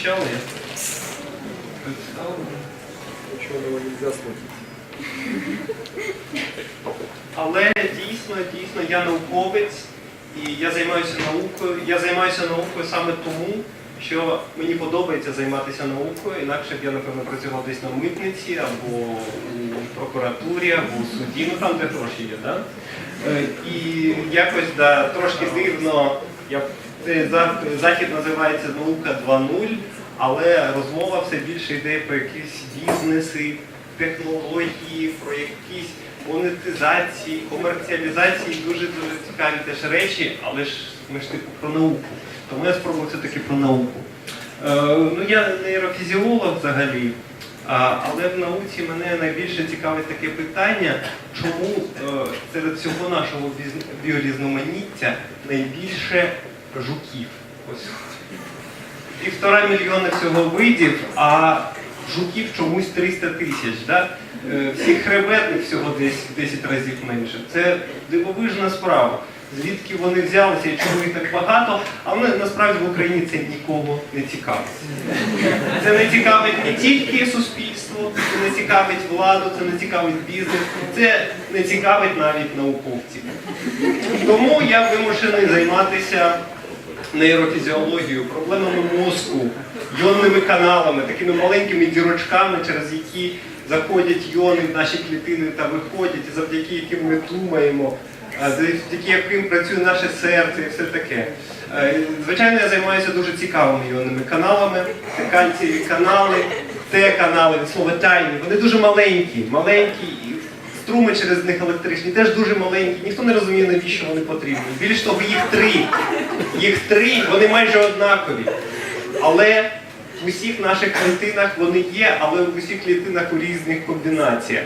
обіцяли. Представлю. Ученого нельзя слушать. Але дійсно, дійсно, я науковець і я займаюся наукою. Я займаюся наукою саме тому, що мені подобається займатися наукою, інакше б я, напевно, працював десь на митниці або у прокуратурі, або у суді, ну там, де гроші є. Да? Е, І якось да, трошки дивно, я, цей захід називається Наука 2.0, але розмова все більше йде про якісь бізнеси, технології, про якісь монетизації, комерціалізації, дуже дуже цікаві теж речі, але ж ми ж типу про науку. Тому я спробую все-таки про науку. Е, ну я нейрофізіолог взагалі, а, але в науці мене найбільше цікавить таке питання, чому е, серед всього нашого біорізноманіття найбільше жуків. Ось півтора мільйона всього видів, а жуків чомусь 300 тисяч. Да? Е, Всіх хребетних всього десь в 10 разів менше. Це дивовижна справа. Звідки вони взялися і чому їх так багато, але насправді в Україні це нікого не цікавить. Це не цікавить не тільки суспільство, це не цікавить владу, це не цікавить бізнес, це не цікавить навіть науковців. Тому я вимушений займатися нейрофізіологією, проблемами мозку, йонними каналами, такими маленькими дірочками, через які заходять йони в наші клітини та виходять, і завдяки яким ми думаємо, завдяки яким працює наше серце і все таке. Е, Звичайно, я займаюся дуже цікавими йонними каналами. Канали, Т-канали, від слова тайні. Вони дуже маленькі, маленькі. Струми через них електричні теж дуже маленькі, ніхто не розуміє, навіщо вони потрібні. Більш того, їх три. Їх три, вони майже однакові. Але в усіх наших клітинах вони є, але в усіх клітинах у різних комбінаціях.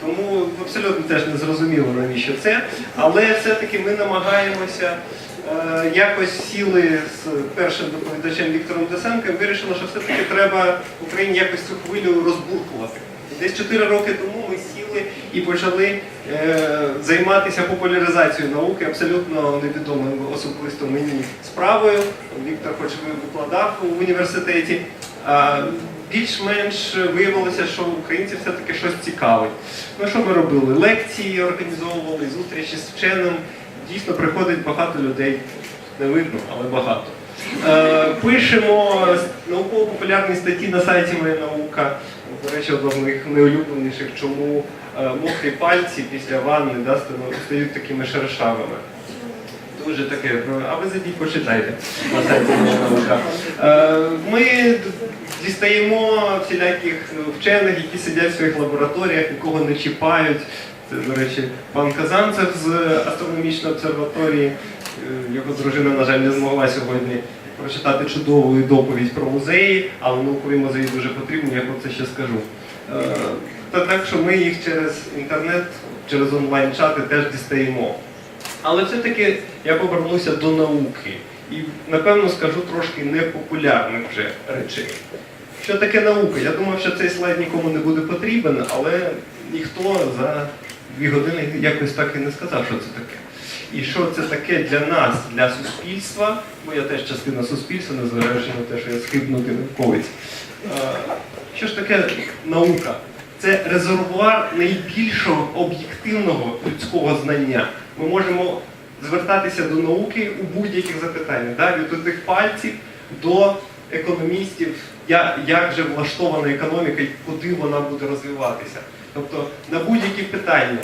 Тому абсолютно теж не зрозуміло, навіщо це. Але все-таки ми намагаємося е, якось сіли з першим доповідачем Віктором Десенком, вирішили, що все-таки треба Україні якось цю хвилю розбуркувати. Десь 4 роки тому ми сіли і почали е, займатися популяризацією науки абсолютно невідомою особисто мені справою. Віктор, хоч ви викладав у університеті. Більш-менш виявилося, що українців все-таки щось цікавить. Ну що ми робили? Лекції організовували, зустрічі з вченим. Дійсно приходить багато людей. Не видно, але багато. Е, Пишемо науково-популярні статті на сайті Моя наука. До речі, одна з моїх найулюбленіших, чому е, мокрі пальці після ванни да, стають такими шершавими. Дуже таке, ну, а ви зайдіть, почитайте. Е, Ми дістаємо всіляких ну, вчених, які сидять в своїх лабораторіях, нікого не чіпають. Це, до речі, пан Казанцев з астрономічної обсерваторії. Е, Його дружина, на жаль, не змогла сьогодні прочитати чудову доповідь про музеї, але наукові музеї дуже потрібні, я про це ще скажу. Е, Та так, що ми їх через інтернет, через онлайн-чати теж дістаємо. Але все-таки я повернуся до науки і напевно скажу трошки непопулярних вже речей. Що таке наука? Я думав, що цей слайд нікому не буде потрібен, але ніхто за дві години якось так і не сказав, що це таке. І що це таке для нас, для суспільства, бо я теж частина суспільства, незважаючи на те, що я схибнутий науковець. Е, Що ж таке наука? Це резервуар найбільшого об'єктивного людського знання. Ми можемо звертатися до науки у будь-яких запитаннях, да? від тих пальців до економістів, як же влаштована економіка і куди вона буде розвиватися. Тобто на будь-які питання,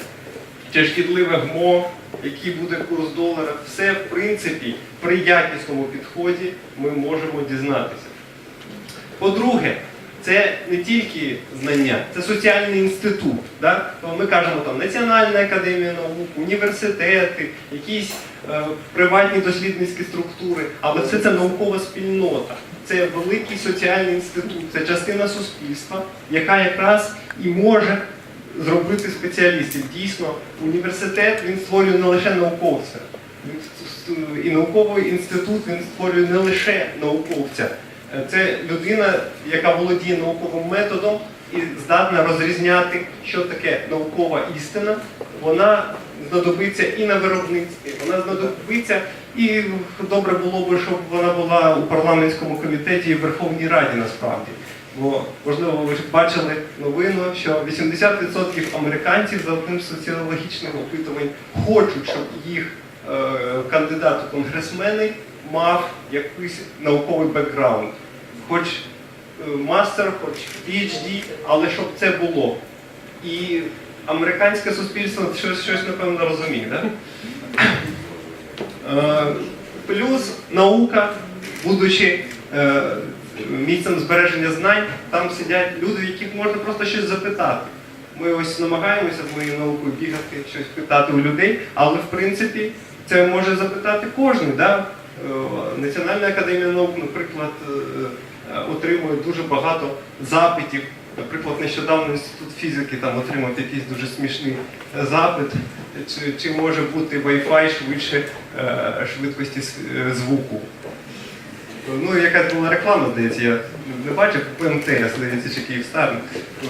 чи шкідливе ГМО, який буде курс долара, все в принципі при якісному підході ми можемо дізнатися. По-друге, це не тільки знання, це соціальний інститут. Да? Ми кажемо там Національна академія наук, університети, якісь е, приватні дослідницькі структури, але все це наукова спільнота. Це великий соціальний інститут, це частина суспільства, яка якраз і може зробити спеціалістів. Дійсно, університет він створює не лише науковця. І науковий інститут він створює не лише науковця. Е, Це людина, яка володіє науковим методом і здатна розрізняти, що таке наукова істина. Вона знадобиться і на виробництві, вона знадобиться, і добре було б, щоб вона була у парламентському комітеті і в Верховній Раді насправді. Бо, можливо, ви бачили новину, що 80% американців за одним з соціологічних опитувань хочуть, щоб їх е, кандидат у конгресмени мав якийсь науковий бекграунд. Хоч е, мастер, хоч PhD, але щоб це було. І американське суспільство щось, щось напевно розуміє, так? Е, Плюс наука, будучи е, місцем збереження знань, там сидять люди, яких можна просто щось запитати. Ми ось намагаємося моєю наукою бігати, щось питати у людей, але в принципі це може запитати кожен. Да? Е, Національна академія наук, наприклад, е, е, отримує дуже багато запитів. Наприклад, нещодавно інститут фізики там отримав якийсь дуже смішний запит, чи, чи може бути Wi-Fi швидше швидкості звуку. Ну, якась була реклама, здається, я не бачив, ПМТС, здається, чи Київстар,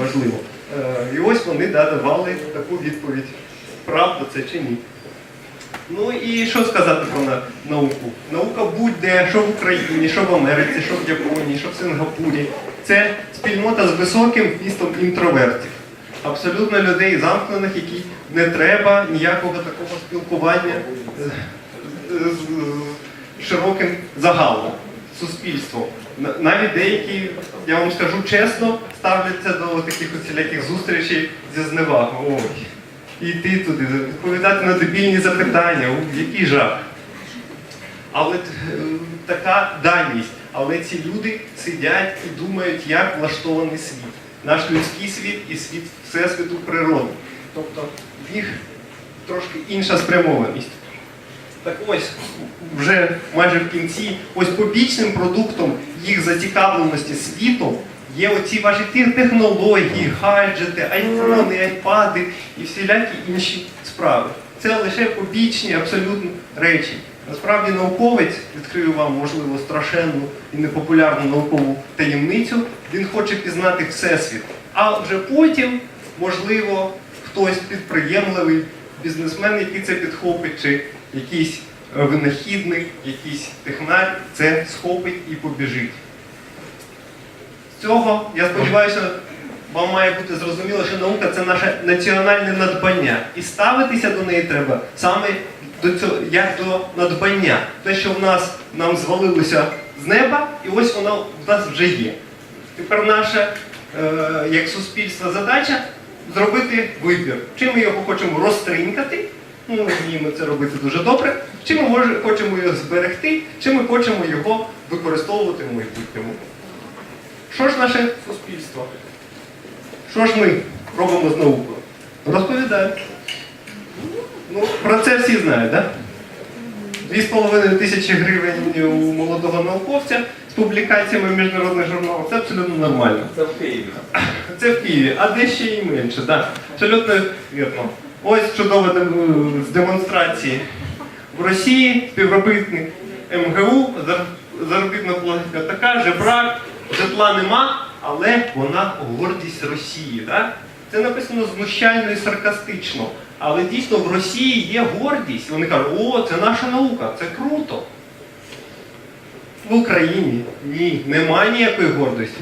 важливо. Е, І ось вони да, давали таку відповідь, правда це чи ні. Ну і що сказати про науку? Наука будь-де, що в Україні, що в Америці, що в Японії, що в Сингапурі. Це спільнота з високим вмістом інтровертів. Абсолютно людей замкнених, які не треба ніякого такого спілкування з широким загалом, суспільством. Навіть деякі, я вам скажу чесно, ставляться до таких усіляких зустрічей зі зневагою. Ой, і йти туди, відповідати на дебільні запитання, який жах. Але е, така даність. Але ці люди сидять і думають, як влаштований світ. Наш людський світ і світ Всесвіту природи. Тобто в них трошки інша спрямованість. Так ось, вже майже в кінці, ось побічним продуктом їх зацікавленості світом є оці ваші технології, гаджети, айфони, айпади і всілякі інші справи. Це лише побічні абсолютно речі. Насправді науковець, відкрию вам, можливо, страшенну і непопулярну наукову таємницю, він хоче пізнати Всесвіт. А вже потім, можливо, хтось підприємливий бізнесмен, який це підхопить, чи якийсь винахідник, якийсь технар, це схопить і побіжить. З цього, я сподіваюся, вам має бути зрозуміло, що наука це наше національне надбання. І ставитися до неї треба саме до цього, як до надбання. Те, що в нас нам звалилося з неба, і ось воно в нас вже є. Тепер наша, е, як суспільства, задача зробити вибір. Чи ми його хочемо розтринкати, ну, ми вміємо це робити дуже добре, чи ми може, хочемо його зберегти, чи ми хочемо його використовувати в майбутньому. Що ж наше суспільство? Що ж ми робимо з наукою? Розповідаю. Ну, про це всі знають, так? Дві з половиною тисячі гривень у молодого науковця з публікаціями в міжнародних журналах це абсолютно нормально. Це в Києві. Це в Києві, а де ще і менше, так. Абсолютно вірно. Ось чудова з демонстрації. В Росії співробітник МГУ, заробітна платка така, жебрак, житла нема, але вона гордість Росії. Так? Це написано знущально і саркастично. Але дійсно в Росії є гордість. Вони кажуть, о, це наша наука, це круто. В Україні ні, немає ніякої гордості.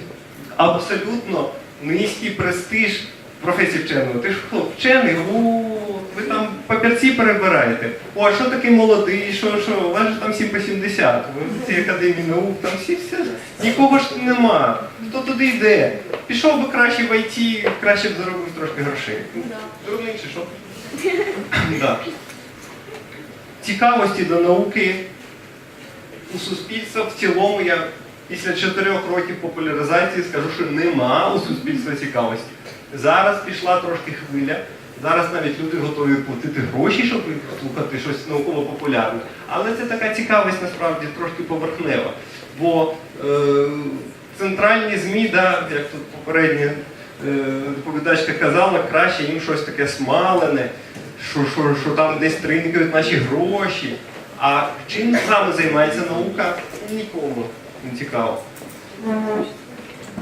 Абсолютно низький престиж професії вченого. Ти ж хто, вчений, о, ви там папірці перебираєте. О, а що такий молодий, що, що, у вас же там 7 по 70, ви в цій академії наук, там всі все. Нікого ж нема. Хто туди йде? Пішов би краще в ІТ, краще б заробив трошки грошей. Дурний чи що? Да. Цікавості до науки у суспільства в цілому я після чотирьох років популяризації скажу, що нема у суспільства цікавості. Зараз пішла трошки хвиля. Зараз навіть люди готові платити гроші, щоб слухати щось науково-популярне. Але це така цікавість насправді трошки поверхнева. Бо е, центральні ЗМІ, да, як тут попередня е, доповідачка казала, краще їм щось таке смалене, що, що, що там десь тринкають наші гроші. А чим саме займається наука, нікому не цікаво.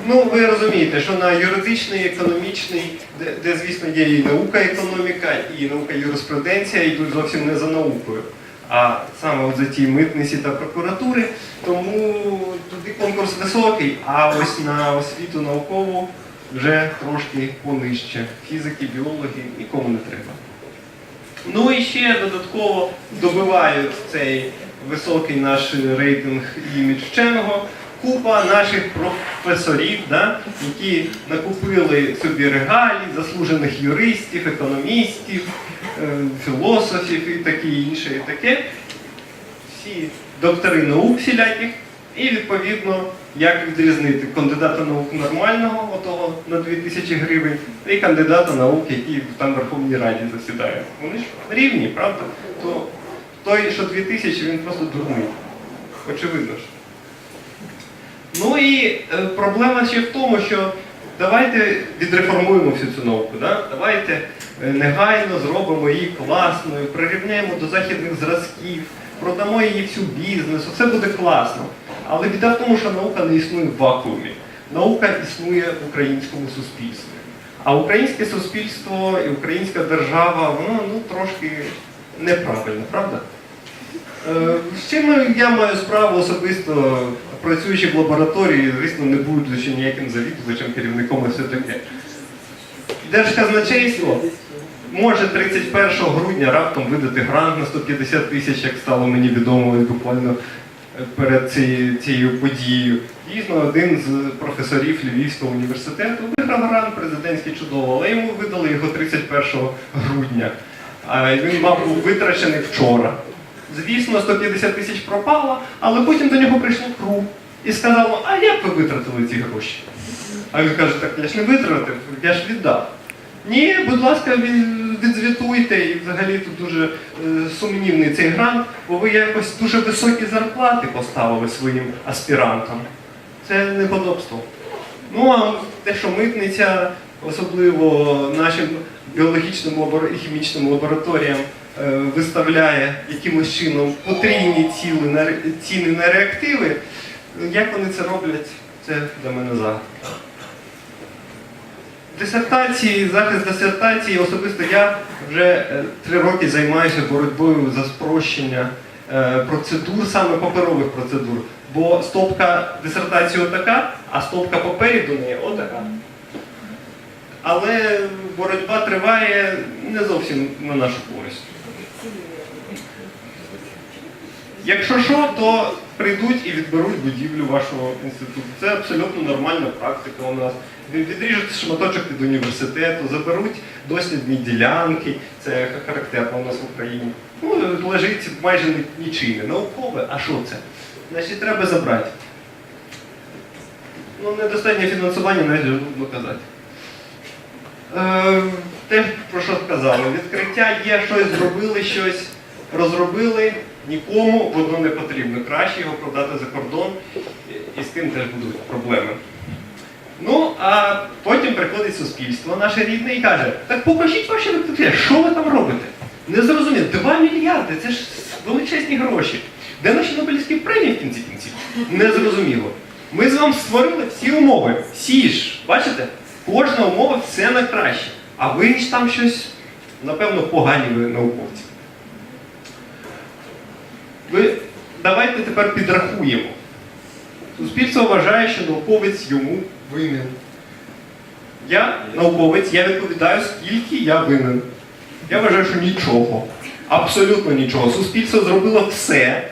Ну, ви розумієте, що на юридичний, економічний, де, де, звісно, є і наука економіка, і наука юриспруденція йдуть зовсім не за наукою, а саме от за ті митниці та прокуратури. Тому туди конкурс високий, а ось на освіту наукову вже трошки понижче. Фізики, біологи нікому не треба. Ну і ще додатково добивають цей високий наш рейтинг імідж вченого. Купа наших професорів, да, які накупили собі регалій, заслужених юристів, економістів, е, філософів і таке інше, і таке. Всі доктори наук всіляких. І відповідно, як відрізнити кандидата наук нормального, отого на 2000 гривень, і кандидата наук, який там в Верховній Раді засідає. Вони ж рівні, правда? То той, що 2000, він просто дурний. Очевидно ж. Ну і е, проблема ще в тому, що давайте відреформуємо всю цю науку. Да? Давайте е, негайно зробимо її класною, прирівняємо до західних зразків, продамо її всю бізнесу, все буде класно. Але біда в тому, що наука не існує в вакуумі. Наука існує в українському суспільстві. А українське суспільство і українська держава, воно ну, трошки неправильно, правда? Е, З чим я маю справу особисто, працюючи в лабораторії, звісно, не будучи ніяким завідувачем, керівником і все таке. Держказначейство може 31 грудня раптом видати грант на 150 тисяч, як стало мені відомо буквально перед цією, цією подією. Дійсно, один з професорів Львівського університету виграв грант президентський чудово, але йому видали його 31 грудня. А він мав був витрачений вчора. Звісно, 150 тисяч пропало, але потім до нього прийшло КРУ і сказало, а як ви витратили ці гроші? А він каже, так я ж не витратив, я ж віддав. Ні, будь ласка, відзвітуйте, і взагалі тут дуже е, сумнівний цей грант, бо ви якось дуже високі зарплати поставили своїм аспірантам. Це неподобство. Ну а те, що митниця, особливо нашим біологічним і хімічним лабораторіям, виставляє якимось чином потрійні ціни на реактиви, як вони це роблять, це для мене загадка. Дисертації, захист дисертації, особисто я вже е, три роки займаюся боротьбою за спрощення е, процедур, саме паперових процедур. Бо стопка дисертації отака, а стопка паперів до неї отака. Але боротьба триває не зовсім на нашу користь. Якщо що, то прийдуть і відберуть будівлю вашого інституту. Це абсолютно нормальна практика у нас. Відріжуть шматочок від університету, заберуть дослідні ділянки, це характерно у нас в Україні. Ну, лежить майже ні- нічийне. Наукове, а що це? Значить, треба забрати. Ну, недостатнє фінансування навіть нудно казати. Е, те, про що сказали, відкриття є, щось зробили, щось розробили, нікому воно не потрібно. Краще його продати за кордон, і- з тим теж будуть проблеми. Ну, а потім приходить суспільство наше рідне і каже, так покажіть ваші відкриття, що ви там робите? Не зрозуміло, 2 мільярди, це ж величезні гроші. Де наші Нобелівські премії в кінці кінців? Не зрозуміло. Ми з вами створили всі умови. Всі ж, бачите? Кожна умова все на краще. А ви ж там щось, напевно, погані ви науковці. Ви давайте тепер підрахуємо. Суспільство вважає, що науковець йому винен. Я науковець, я відповідаю, скільки я винен. Я вважаю, що нічого. Абсолютно нічого. Суспільство зробило все,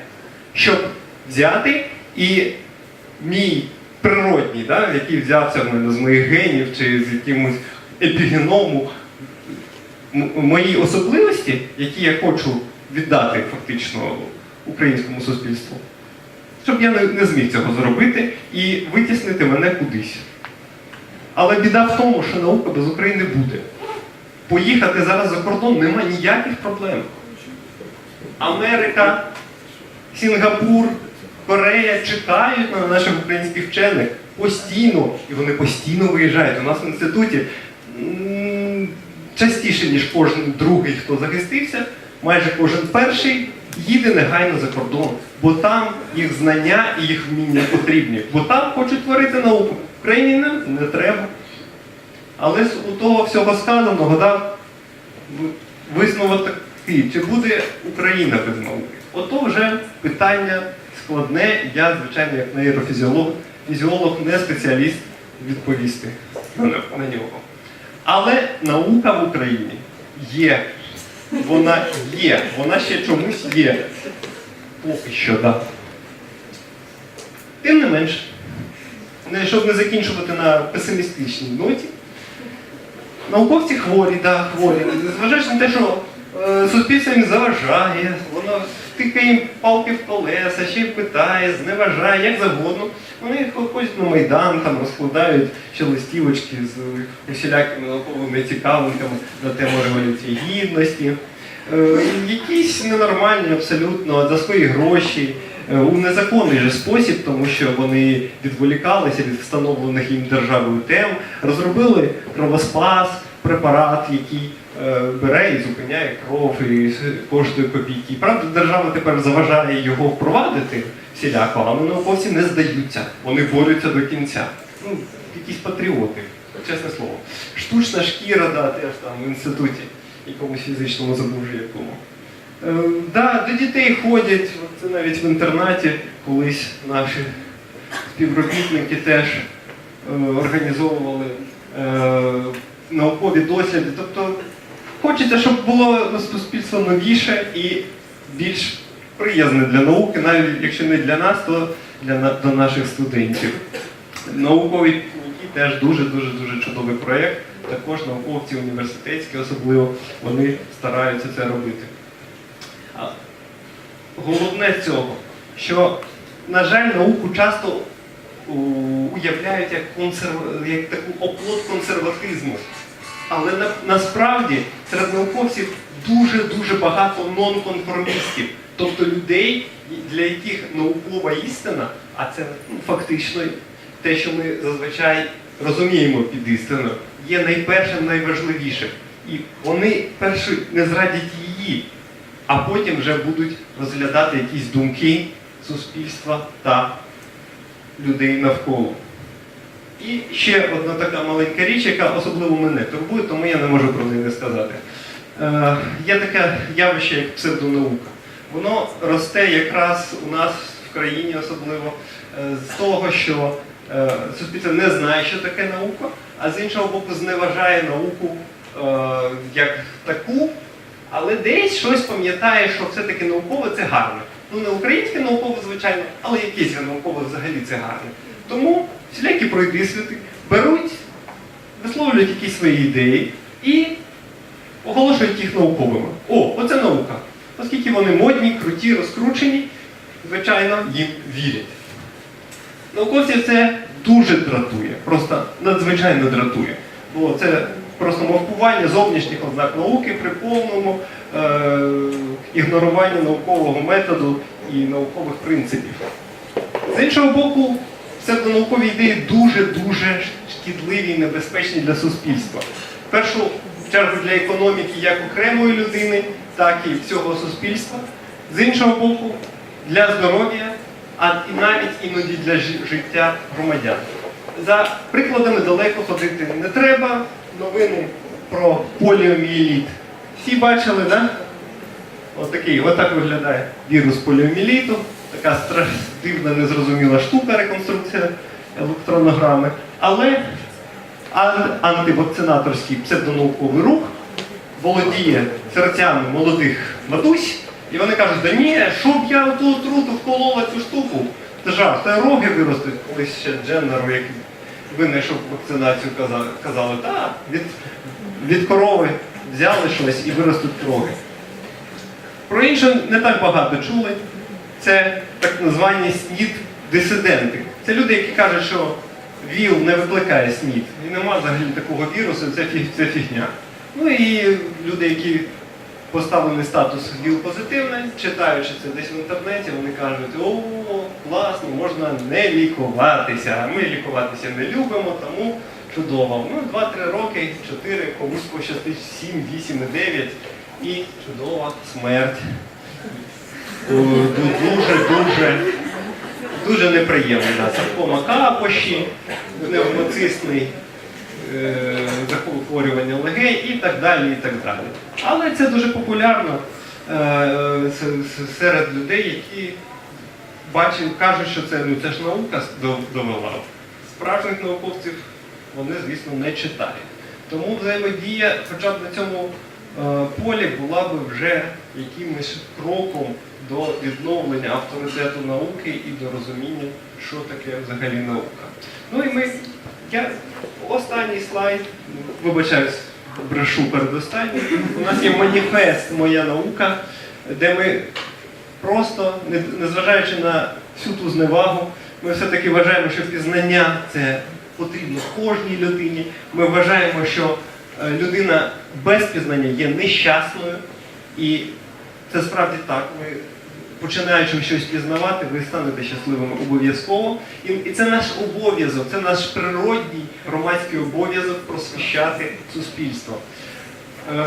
щоб взяти і мій природній, да, який взявся в мене з моїх генів чи з якимось епігеному, мої особливості, які я хочу віддати фактично українському суспільству, щоб я не, зміг цього зробити і витіснити мене кудись. Але біда в тому, що наука без України буде. Поїхати зараз за кордон нема ніяких проблем. Америка, Сінгапур, Корея чекають на наших українських вчених постійно, і вони постійно виїжджають. У нас в інституті частіше, ніж кожен другий, хто захистився, майже кожен перший їде негайно за кордон, бо там їх знання і їх вміння потрібні, бо там хочуть творити науку. В країні не, не треба. Але з у того всього сказаного дав висновок такий, чи буде Україна без науки? Ото вже питання складне, я, звичайно, як нейрофізіолог, фізіолог, не спеціаліст відповісти на нього. Але наука в Україні є. Вона є, вона ще чомусь є. Поки що, так. Да. Тим не менш, щоб не закінчувати на песимістичній ноті, науковці хворі, да, хворі. Зважаючи на те, що суспільство їм заважає, воно тикає їм палки в колеса, ще й питає, зневажає, як завгодно. Вони ходять на Майдан, там розкладають ще листівочки з усілякими науковими цікавинками на тему революції гідності. Е, якісь ненормальні абсолютно за свої гроші. е, У незаконний же спосіб, тому що вони відволікалися від встановлених їм державою тем, розробили кровоспас, препарат, який е, бере і зупиняє кров і коштує копійки. Правда, держава тепер заважає його впровадити всіляко, але науковці не здаються, вони борються до кінця. Ну, якісь патріоти, чесне слово. Штучна шкіра, да, теж там в інституті, якомусь фізичному забув вже якому. Е, да, до дітей ходять, це навіть в інтернаті колись наші співробітники теж е, організовували е, наукові досліди. Тобто хочеться, щоб було суспільство новіше і більш приязне для науки, навіть якщо не для нас, то для до наших студентів. Наукові пікніки теж дуже-дуже дуже чудовий проєкт. Також науковці університетські особливо вони стараються це робити. Головне цього, що, на жаль, науку часто уявляють як, консерв... як таку оплот консерватизму. Але на, насправді серед науковців дуже-дуже багато нонконформістів, тобто людей, для яких наукова істина, а це ну, фактично те, що ми зазвичай розуміємо під істиною, є найпершим, найважливішим. І вони перші не зрадять її, а потім вже будуть розглядати якісь думки суспільства та людей навколо. І ще одна така маленька річ, яка особливо мене турбує, тому я не можу про неї не сказати. Е, є таке явище, як псевдонаука. Воно росте якраз у нас в країні, особливо е, з того, що е, суспільство не знає, що таке наука, а з іншого боку, зневажає науку е, як таку, але десь щось пам'ятає, що все-таки наукове це гарне. Ну не українське наукове, звичайно, але якесь наукове взагалі це гарне. Тому всілякі пройдисвіти беруть, висловлюють якісь свої ідеї і оголошують їх науковими. О, оце наука. Оскільки вони модні, круті, розкручені, звичайно, їм вірять. Науковців це дуже дратує, просто надзвичайно дратує. Бо це просто мавпування зовнішніх ознак науки при повному е- ігноруванні наукового методу і наукових принципів. З іншого боку, псевдонаукові ідеї дуже-дуже шкідливі і небезпечні для суспільства. В першу чергу для економіки як окремої людини, так і всього суспільства. З іншого боку, для здоров'я, а і навіть іноді для життя громадян. За прикладами далеко ходити не треба. Новини про поліомієліт. Всі бачили? Да? Отакий, отак виглядає вірус поліоміеліту. Така дивна, незрозуміла штука, реконструкція електронограми. Але антивакцинаторський псевдонауковий рух володіє серцями молодих матусь, і вони кажуть, да ні, щоб я ту отруту вколола цю штуку. Це жах, це роги виростуть. Колись ще Дженнеру, як винайшов вакцинацію, казали, казали так, від, від корови взяли щось і виростуть роги. Про інше не так багато чули. Це так звані СНІД-дисиденти. Це люди, які кажуть, що ВІЛ не викликає СНІД. І нема взагалі такого вірусу, це, фіг, це фігня. Ну і люди, які поставлений статус ВІЛ позитивний, читаючи це десь в інтернеті, вони кажуть, о, класно, можна не лікуватися. Ми лікуватися не любимо, тому чудово. Ну, 2-3 роки, 4, комусь пощастить 7, 8 і 9 і чудова смерть. Дуже, дуже, дуже неприємний. Да. Саркома капоші, пневмоцистний е, захворювання легень і так далі. і так далі. Але це дуже популярно е, серед людей, які бачать, кажуть, що це, ну, це ж наука довела. Справжніх науковців вони, звісно, не читають. Тому взаємодія, хоча б на цьому е, полі, була б вже якимось кроком до відновлення авторитету науки і до розуміння, що таке взагалі наука. Ну і ми, я останній слайд, вибачаюсь, брешу передостанній. У нас є маніфест Моя наука, де ми просто, незважаючи на всю ту зневагу, ми все-таки вважаємо, що пізнання це потрібно кожній людині. Ми вважаємо, що е, людина без пізнання є нещасною, і це справді так. Ви, починаючи щось пізнавати, ви станете щасливими обов'язково. І, це наш обов'язок, це наш природній громадський обов'язок просвіщати суспільство. Е,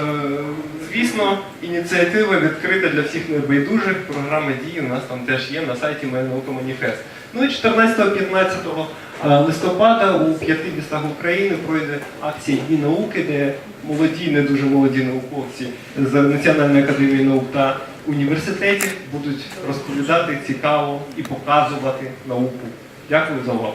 Звісно, ініціатива відкрита для всіх небайдужих. Програма дії у нас там теж є на сайті Моя Маніфест. Ну і 14-15 листопада у п'яти містах України пройде акція Дні науки, де молоді, не дуже молоді науковці з Національної академії наук та університетів будуть розповідати цікаво і показувати науку. Дякую за увагу.